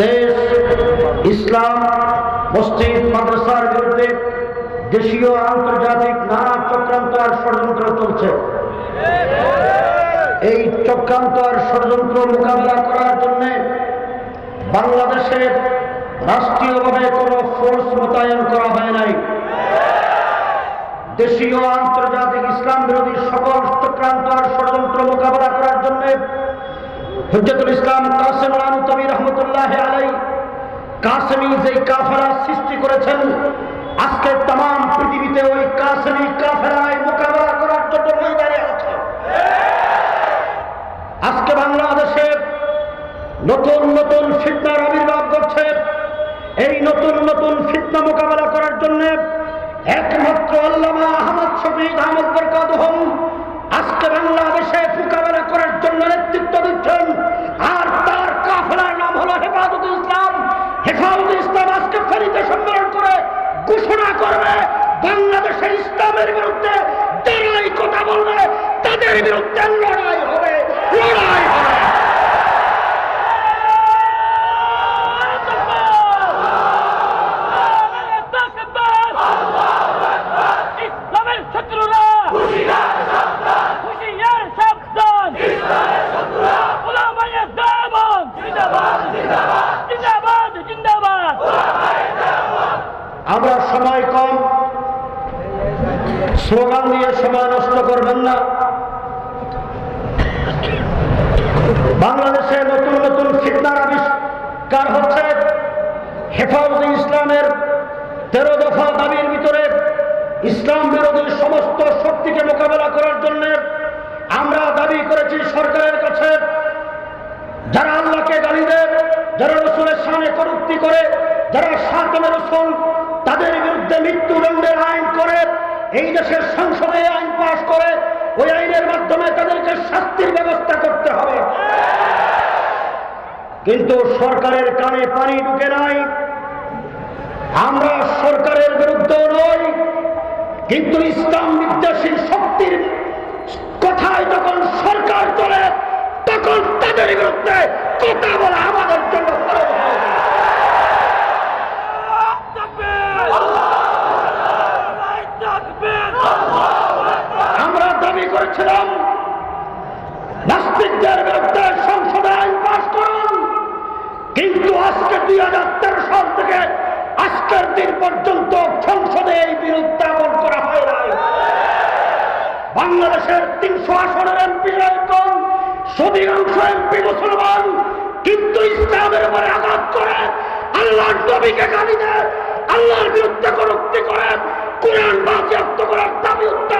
দেশ, ইসলাম, মসজিদ, মাদ্রাসার বিরুদ্ধে দেশীয় আন্তর্জাতিক নানা চক্রান্ত আর ষড়যন্ত্র চলছে। এই চক্রান্ত আর ষড়যন্ত্র মোকাবিলা করার জন্য বাংলাদেশে রাষ্ট্রীয়ভাবে কোনো ফোর্স মোতায়েন করা হয় নাই। দেশীয় আন্তর্জাতিক ইসলাম বিরোধী সকল চক্রান্ত আর হুজ্জতুল ইসলাম কাসেম রহমতুল্লাহ আলাই কাসেমি যে কাফেলা সৃষ্টি করেছেন, আজকে তাম পৃথিবীতে ওই কাসেমি কাফেলায় মোকাবেলা করার জন্য ময়দানে আছে। আজকে বাংলাদেশে নতুন নতুন ফিতনার আবির্ভাব করছে এই নতুন নতুন ফিতনা মোকাবেলা করার জন্য একমাত্র আল্লামা আহমদ শফিক আহমদ বরকাত হোম আজকে বাংলাদেশে মোকাবেলা করার জন্য নেতৃত্ব দিচ্ছেন আর তার কাফেলার নাম হলো হেফাজত ইসলাম হেফাজত ইসলাম আজকে ফেরিতে সম্মেলন করে ঘোষণা করবে বাংলাদেশের ইসলামের বিরুদ্ধে যারাই কথা বলবে তাদের বিরুদ্ধে লড়াই হবে লড়াই হবে ইসলামের শত্রুরা হুশিয়ার সাবধান ওলামায়ে দেওবন্দ জিন্দাবাদ জিন্দাবাদ আমরা সময় কম স্লোগান দিয়ে সময় নষ্ট করবেন না। বাংলাদেশে নতুন নতুন ফিতনার আবিষ্কার হচ্ছে। হেফাজতে ইসলামের তেরো দফা দাবির ভিতরে ইসলাম বিরোধী সমস্ত শক্তিকে মোকাবেলা করার জন্য আমরা দাবি করেছি সরকারের কাছে। যারা আল্লাহকে গালি দেয়, যারা রসুলের সামনে করুক্তি করে, যারা সাতমে রসুল তাদের বিরুদ্ধে মৃত্যুদণ্ডের আইন করে এই দেশের সংসদে আইন পাশ করে, ওই আইনের মাধ্যমে তাদেরকে শাস্তির ব্যবস্থা করতে হবে। কিন্তু সরকারের কানে পানি ঢুকে নাই। আমরা সরকারের বিরুদ্ধে নই, কিন্তু ইসলাম বিদ্বেষী শক্তির কথায় যখন সরকার চলে তখন তাদের বিরুদ্ধে কথা বলা আমাদের জন্য ফরজ হয়ে যায়। আমরা দাবি করেছিলাম নাস্তিকদের বিরুদ্ধে সংসদে আইন পাশ করুন। কিন্তু আজকে দুই হাজার তেরো সাল থেকে আজকের দিন পর্যন্ত সংসদে এই বিল উত্থাপন করা হয় নাই। বাংলাদেশের তিনশো আসনের এমপি কম অধিকাংশ এমপি মুসলমান, কিন্তু ইসলামের উপরে আঘাত করে, আল্লাহর নবীকে গালি দেয়, আল্লাহর বিরুদ্ধে করুক্তি করে, কোরআন বাজেয়াপ্ত করার দাবি করে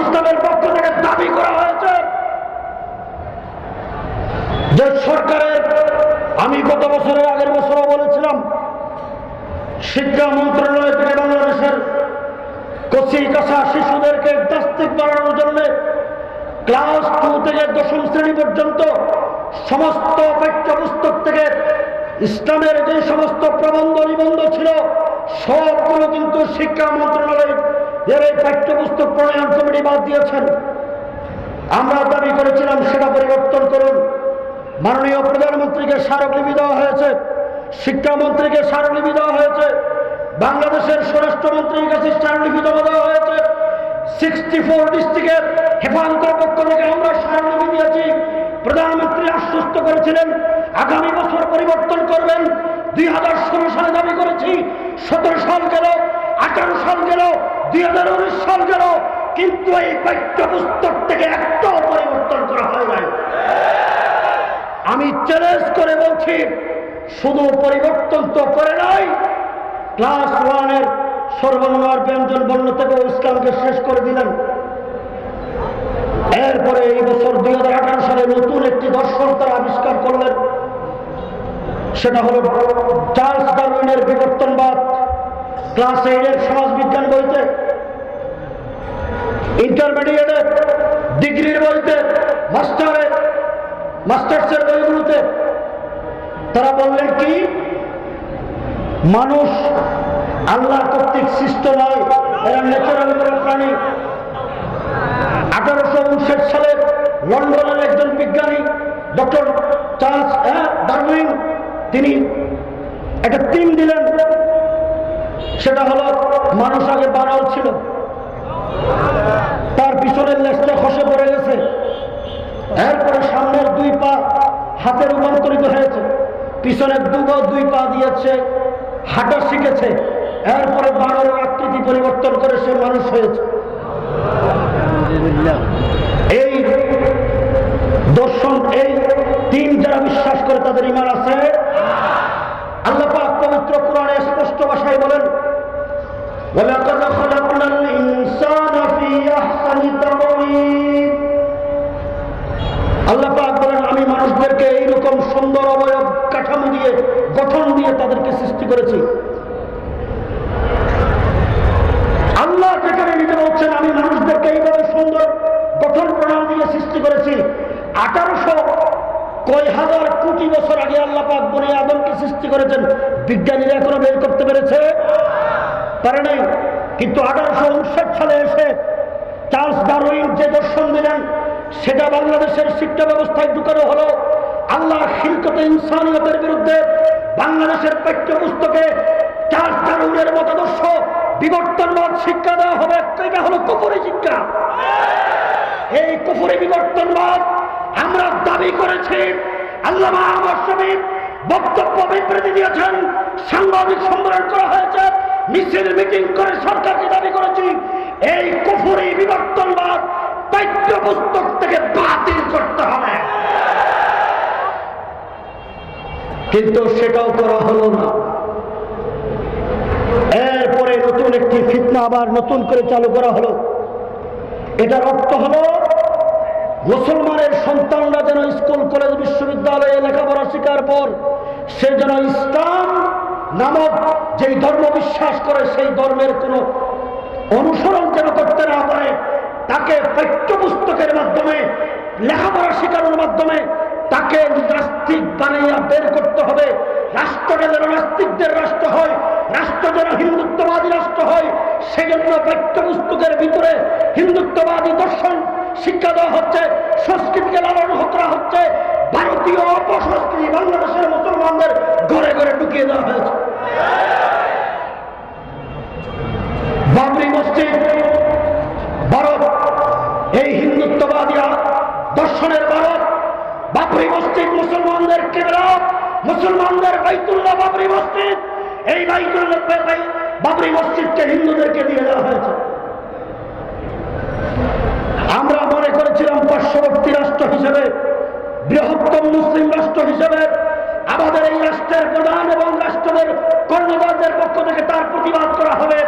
ইসলামের পক্ষ থেকে দাবি করা হয়েছে যে সরকারের, আমি গত বছরের আগের বছরও বলেছিলাম, শিক্ষা মন্ত্রণালয় থেকে বাংলাদেশের কচি কাঁচা শিশুদেরকে দাস্তিক বাড়ানোর জন্য ক্লাস টু থেকে দশম শ্রেণি পর্যন্ত সমস্ত পাঠ্যপুস্তক থেকে ইসলামের যে সমস্ত প্রবন্ধ নিবন্ধ ছিল, সবগুলো কিন্তু শিক্ষা মন্ত্রণালয় এর এই পাঠ্যপুস্তক প্রণয়ন কমিটি বাদ দিয়েছেন, আমরা দাবি করেছিলাম সেটা পরিবর্তন করুন। মাননীয় প্রধানমন্ত্রীকে স্মারকলিপি দেওয়া হয়েছে, শিক্ষামন্ত্রীকে স্মারকলিপি দেওয়া হয়েছে, বাংলাদেশের স্বরাষ্ট্রমন্ত্রীর কাছে স্মারকলিপি জমা দেওয়া হয়েছে। সিক্সটি ফোর ডিস্ট্রিক্টের হেফাজতের পক্ষ থেকে আমরা স্মারকলিপি দিয়েছি। প্রধানমন্ত্রী আশ্বস্ত করেছিলেন, আগামী বছর পরিবর্তন করবেন। দুই হাজার ষোলো সালে দাবি করেছি, সতেরো সাল গেল আঠারো সাল গেল, দুই হাজার উনিশ সাল গেল, কিন্তু এই পাঠ্যপুস্তক থেকে একটাও পরিবর্তন করা হয় নাই। আমি চ্যালেঞ্জ করে বলছি, শুধু পরিবর্তন তো করে নাই ক্লাস ওয়ানের সর্বনিম্ন ব্যঞ্জন বর্ণ থেকে ইসলামকে শেষ করে দিলেন। এরপরে এই বছর দুই হাজার আঠারো সালে নতুন একটি দর্শন তারা আবিষ্কার করলেন। সেটা হলো চার্লস ডারউইনের বিবর্তনবাদ। ক্লাস এইটের সমাজবিজ্ঞান বইতে ইন্টারমিডিয়েটে ডিগ্রির বইতে মাস্টারে মাস্টার্সের বইগুলোতে তারা বললেন কি? মানুষ আল্লাহ কর্তৃক সৃষ্ট নয় এরা ন্যাচারাল কোনো প্রাণী। আঠারোশো উনষাট সালে লন্ডনের একজন বিজ্ঞানী ডক্টর চার্লস হ্যাঁ, ডারউইন তিনি একটা টিম দিলেন। সেটা হলো মানুষ আগে বানাও ছিল। তার পিছনের লেজটা খসে পড়ে গেছে। এরপরে সামনের দুই পা হাতে রূপান্তরিত হয়েছে। পিছনের দু পা দুই পা দিয়েছে, হাঁটা শিখেছে। এরপরে বানরের আকৃতি পরিবর্তন করে সে মানুষ হয়েছে। এই দর্শন, এই তিন যারা বিশ্বাস করে তাদের ইমান আছে। আল্লাহ পাক পবিত্র কোরআনে স্পষ্ট ভাষায় বলেন ولقد خلقنا الإنسان في أحسن تقويم আল্লাহ পাক বলেন আমি মানুষদেরকে এইরকম সুন্দর অবয়ব কাঠামো দিয়ে গঠন দিয়ে তাদেরকে সৃষ্টি করেছি আল্লাহ যেখানে নিজে বলছেন আমি মানুষদেরকে এইভাবে সুন্দর গঠন প্রণালী দিয়ে সৃষ্টি করেছি আঠারোশো কয় হাজার কোটি বছর আগে আল্লাহ পাক বনে আদমকে সৃষ্টি করেছেন বিজ্ঞানীরা এখনো বের করতে পেরেছে পারে নাই। কিন্তু আঠারোশো উনষাট সালে এসে চার্লস ডারউইন যে দর্শন দিলেন, সেটা বাংলাদেশের শিক্ষা ব্যবস্থায় ঢুকানো হলো। আল্লাহ শিল্পতে ইনসানিয়তের বিরুদ্ধে বাংলাদেশের পাঠ্যপুস্তকে চার্লস ডারউইনের মতাদর্শ বিবর্তনবাদ শিক্ষা দেওয়া হবে। এটা হলো কুপুরি শিক্ষা। এই কুপুরি বিবর্তনবাদ আমরা দাবি করেছি। আল্লাহ আমার বক্তব্য বিবৃতি দিয়েছেন। সাংবাদিক সম্মেলন করা হয়েছে। মিছিল, মিটিং করে সরকারকে দাবি করেছি। এই কুফুরি বিবর্তনবাদ পাঠ্যপুস্তক থেকে বাতিল করতে হবে। কিন্তু সেটাও করা হলো না। এরপরে নতুন একটি ফিতনা আবার নতুন করে চালু করা হলো। এটার অর্থ হলো, মুসলমানের সন্তানরা যেন স্কুল, কলেজ, বিশ্ববিদ্যালয়ে লেখাপড়া শেখার পর, সে যেন ইসলাম নামক যেই ধর্ম বিশ্বাস করে, সেই ধর্মের কোনো অনুসরণ যেন করতে না পারে, তাকে পাঠ্যপুস্তকের মাধ্যমে লেখাপড়া শেখানোর মাধ্যমে তাকে নাস্তিক বানাইয়া বের করতে হবে। রাষ্ট্রটা যেন নাস্তিকদের রাষ্ট্র হয়, রাষ্ট্র যেন হিন্দুত্ববাদী রাষ্ট্র হয়, সেজন্য পাঠ্যপুস্তকের ভিতরে হিন্দুত্ববাদী দর্শন শিক্ষা দেওয়া হচ্ছে, সংস্কৃতিকে লালন করা হচ্ছে। ভারতীয় অপসংস্কৃতি বাংলাদেশের মুসলমানদের ঘরে ঘরে ঢুকিয়ে দেওয়া হয়েছে বাবরি মসজিদ ভারত এই হিন্দুত্ববাদী দর্শনের ভারত বাবরি মসজিদ মুসলমানদের কেবলা মুসলমানদের বাইতুল্লাহ বাবরি মসজিদ এই বাইতুল্লাহ বাবরি মসজিদকে হিন্দুদেরকে দিয়ে দেওয়া হয়েছে আমরা মনে করেছিলাম পার্শ্ববর্তী রাষ্ট্র হিসেবে বৃহত্তম মুসলিম রাষ্ট্র হিসেবে আমাদের এই রাষ্ট্রের প্রধান এবং রাষ্ট্রের কর্ণধারদের পক্ষ থেকে তার প্রতিবাদ করা হবে।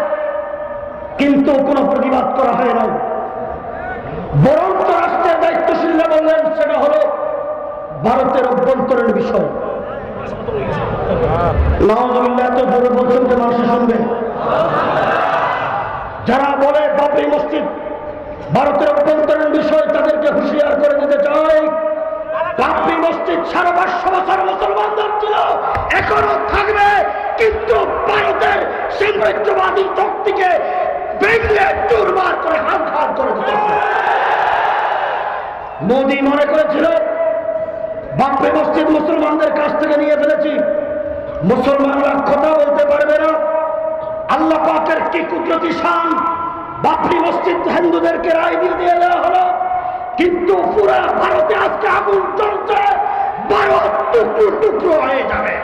কিন্তু কোনো প্রতিবাদ করা হয় না বরঞ্চ রাষ্ট্রের দায়িত্বশীলরা বললেন, সেটা হলো ভারতের অভ্যন্তরীণ বিষয়। যারা বলে বাবরি মসজিদ, ভারতের অভ্যন্তরীণ বিষয় তাদেরকে হুঁশিয়ার করে দিতে চাই। বাবরি মসজিদ সারা পাঁচশো বছর মুসলমানদের ছিল এখনও থাকবে, কিন্তু ভারতের সাম্রাজ্যবাদী শক্তিকে ভেঙে চুরমার করে হাত হাত করে দিতে মোদী মনে করেছিল বাপরে মসজিদ মুসলমানদের কাছ থেকে নিয়ে ফেলেছি। মুসলমানরা কথা বলতে পারবে না। আল্লাহ পাকের কি কুদরতি শান? বাপরি মসজিদ হিন্দুদেরকে রায় দিয়ে দেওয়া হলো। কিন্তু পুরা ভারতে আজকে আগুন চলছে ভারত টুকরো টুকরো হয়ে যাবে।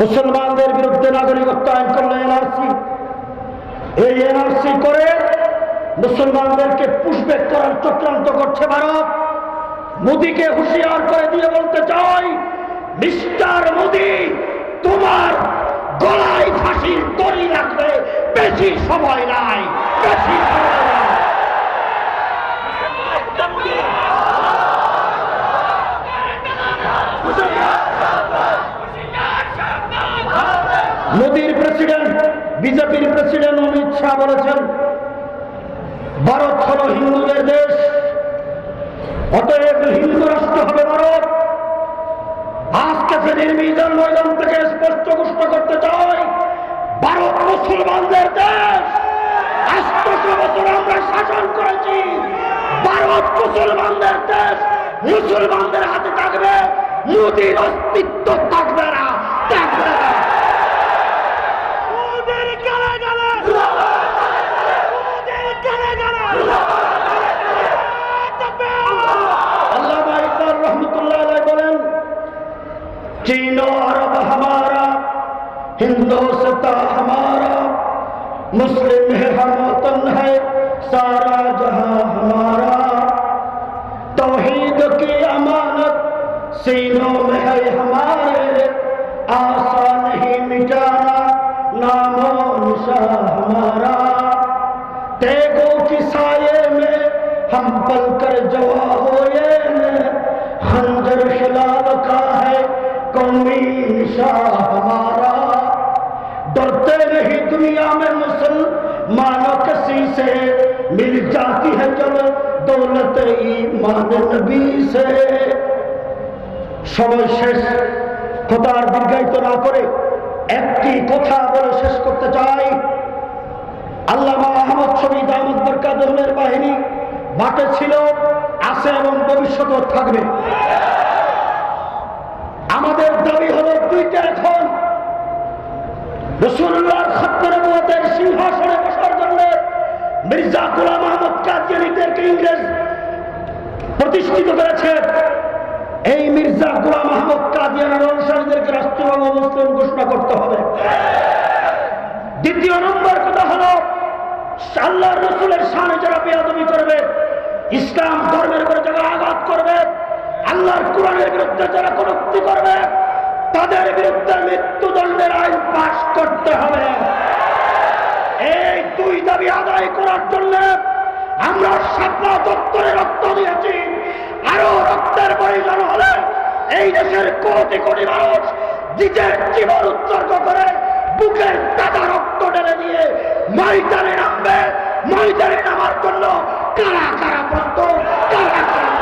মুসলমানদের বিরুদ্ধে নাগরিকত্ব আইন করল এনআরসি। এই এনআরসি করে মুসলমানদেরকে পুষবেক করার চক্রান্ত করছে ভারত। মোদীকে হুঁশিয়ার করে দিয়ে বলতে চাই, মিস্টার মোদী, তোমার গলায় ফাঁসির তরি রাখবে বেশি সময় নাই, বেশি মোদীর প্রেসিডেন্ট, বিজেপির প্রেসিডেন্ট অমিত শাহ বলেছেন, ভারত হল হিন্দুদের দেশ, অতএব হিন্দু রাষ্ট্র হবে ভারত। আজকে মিজান ময়দান থেকে স্পষ্ট ঘোষণা করতে চাই, ভারত মুসলমানদের দেশ। আষ্টশো বছর আমরা শাসন করেছি। ভারত মুসলমানদের দেশ, মুসলমানদের হাতে থাকবে। মোদীর অস্তিত্ব থাকবে না থাকবে না। हिंदोस्तां हमारा, मुस्लिम है हम वतन है, सारा जहाँ हमारा। तौहीद की अमानत, सीनों में है हमारे। आशा नहीं मिटाना, नामो निशा हमारा। तेगों की साये में हम पल कर जवा दुनिया में मुसलमानों किसी से मिल जाती है जब दौलत ईमान नबी से সময় শেষ কথার দীর্ঘায়িত না করে একটি কথা বলে শেষ করতে চাই আল্লামা আহমদ শহীদ আহমদ বরকাদমের বাহিনী মাঠে ছিল আছে এবং ভবিষ্যতেও থাকবে আমাদের দাবি হলো দুইটা এখন রসুল্লাহর খত্তরবতের সিংহাসনে বসার জন্য মির্জা গোলাম আহমদ কাদিয়ানিদেরকে ইংরেজ প্রতিষ্ঠিত করেছে। এই মির্জা গোলাম আহমদ কাদিয়ানের অনুসারীদেরকে রাষ্ট্রীয় মুসলিম ঘোষণা করতে হবে। দ্বিতীয় নম্বর কথা হলো আল্লাহ রসুলের সামনে যারা বেয়াদবি করবে, ইসলাম ধর্মের উপরে যারা আঘাত করবে, আল্লাহর কোরআনের বিরুদ্ধে যারা কটুক্তি করবে তাদের বিরুদ্ধে মৃত্যুদণ্ডের আইন পাশ করতে হবে। এই দুই দাবি আদায় করার জন্য আমরা সাপলা দপ্তরে রক্ত দিয়েছি। আরও রক্তের প্রয়োজন হলে এই দেশের কোটি কোটি মানুষ নিজের জীবন উৎসর্গ করে বুকের টাকা রক্ত ঢেলে দিয়ে ময়দানে নামবে। ময়দানে নামার জন্য কারা কারা প্রস্তুত? কারা কারা